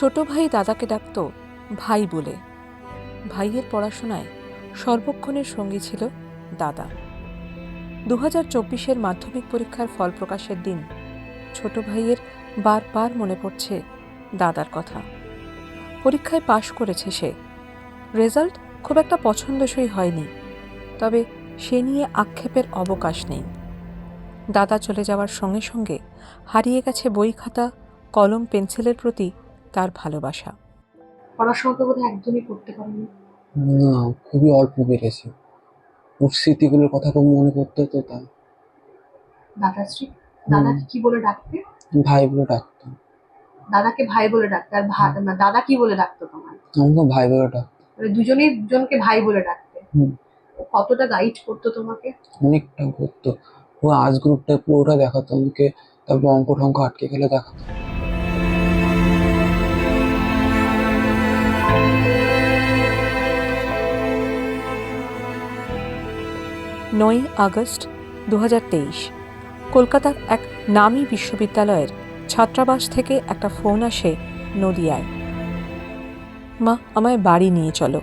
ছোট ভাই দাদাকে ডাকত ভাই বলে। ভাইয়ের পড়াশোনায় সর্বক্ষণের সঙ্গী ছিল দাদা। দু হাজার চব্বিশের মাধ্যমিক পরীক্ষার ফল প্রকাশের দিন ছোট ভাইয়ের বারবার মনে পড়ছে দাদার কথা। পরীক্ষায় পাশ করেছে সে। রেজাল্ট খুব একটা পছন্দসই হয়নি, তবে সে নিয়ে আক্ষেপের অবকাশ নেই। দাদা চলে যাওয়ার সঙ্গে সঙ্গে হারিয়ে গেছে বই খাতা কলম, পেন্সিলের প্রতি তার ভালোবাসা। পড়াশোনা তো বোধহয় একদমই করতে পারেনি। না খুবই অল্প পেরেছি ওর স্মৃতিগুলোর কথা খুব মনে পড়তো তো তাই। দাদাশ্রী দাদাকে কি বলে ডাকতে? ভাই বলে ডাকতাম দাদাকে ভাই বলে ডাকতে আর ভা- না, দাদা কি বলে ডাকতো তোমার আমাকে ভাই বলে ডাকতাম মানে দুজনেই দুজনকে ভাই বলে ডাকতে। হুম। ও কতটা গাইড করতো তোমাকে? অনেকটা করতো। ও আজ গ্রুপটা পুরোটা দেখাতো আমাকে তারপর অঙ্ক টঙ্ক আটকে গেলে দেখাতো। নয় আগস্ট দু কলকাতার এক নামী বিশ্ববিদ্যালয়ের ছাত্রাবাস থেকে একটা ফোন আসে নদিয়ায়। মা, আমায় বাড়ি নিয়ে চলো।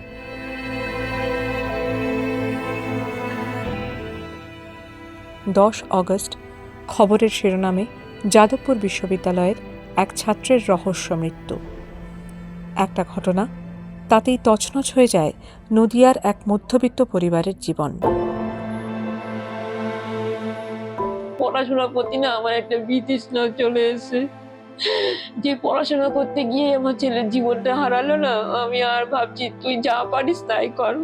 দশ অগস্ট খবরের শিরোনামে যাদবপুর বিশ্ববিদ্যালয়ের এক ছাত্রের রহস্য মৃত্যু। একটা ঘটনা তাতেই তছনছ হয়ে যায় নদিয়ার এক মধ্যবিত্ত পরিবারের জীবন। পড়াশোনার করতে না আমার একটা বিতৃষ্ণা চলে এসে যে পড়াশোনা করতে গিয়ে আমার ছেলের জীবনটা হারালো না, আমি আর ভাবছি, তুই যা পারিস তাই কর।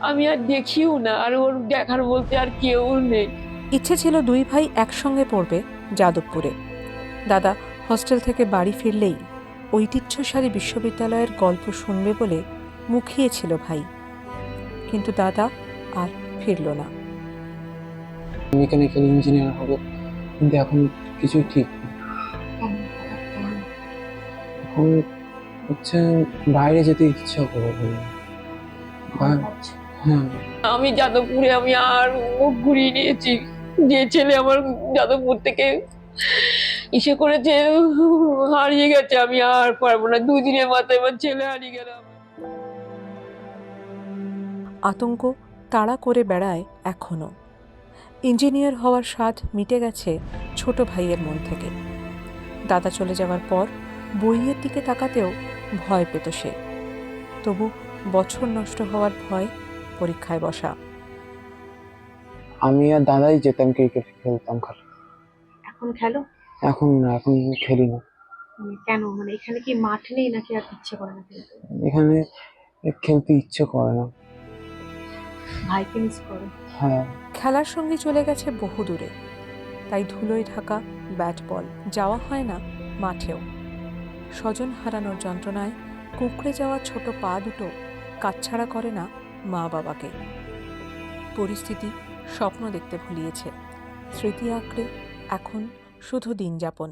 আমি আর দেখিও না, আর ওর দেখার বলতে আর কেউ নেই। ইচ্ছে ছিল দুই ভাই একসঙ্গে পড়বে যাদবপুরে। দাদা হস্টেল থেকে বাড়ি ফিরলেই ঐতিহ্যশালী বিশ্ববিদ্যালয়ের গল্প শুনবে বলে মুখিয়েছিল ভাই। কিন্তু দাদা আর ফিরল না। মেকানিক্যাল ইঞ্জিনিয়ার হব কিন্তু এখন কিছুই ঠিক? এখন হচ্ছে বাইরে যেতে ইচ্ছা করে বলে আর- আচ্ছা। হ্যাঁ। আমি যাদবপুরে আমি আর মুখ ঘুরিয়ে নিয়েছি। যে ছেলে আমার যাদবপুর থেকে ইসে করেছে হারিয়ে গেছে আমি আর পারব না। দুদিনের মাথায় আমার ছেলে হারিয়ে গেলাম আতঙ্ক তাড়া করে বেড়ায় এখনও ইঞ্জিনিয়ার হওয়ার স্বাদ মিটে গেছে ছোট ভাইয়ের মন থেকে। দাদা চলে যাওয়ার পর বইয়ের দিকে তাকাতেও ভয় পেত সে। তবু বছর নষ্ট হওয়ার ভয় পরীক্ষায় বসা। আমি আর দাদাই যেতাম ক্রিকেট খেলতাম খালি। এখন খেলো? এখন না এখন খেলি না। মানে কেন? মানে এখানে কি মাঠ নেই নাকি আর ইচ্ছে করে না খেলতে? এখানে খেলতে ইচ্ছে করে না। ভাইকে মিস করো? হ্যাঁ। খেলার সঙ্গে চলে গেছে বহু দূরে। তাই ধুলোয় ঢাকা ব্যাট বল, যাওয়া হয় না মাঠেও। স্বজন হারানোর যন্ত্রণায় কুঁকড়ে যাওয়া ছোট পা দুটো কাছাড়া করে না মা বাবাকে পরিস্থিতি স্বপ্ন দেখতে ভুলিয়েছে। স্মৃতি আঁকড়ে এখন শুধু দিন যাপন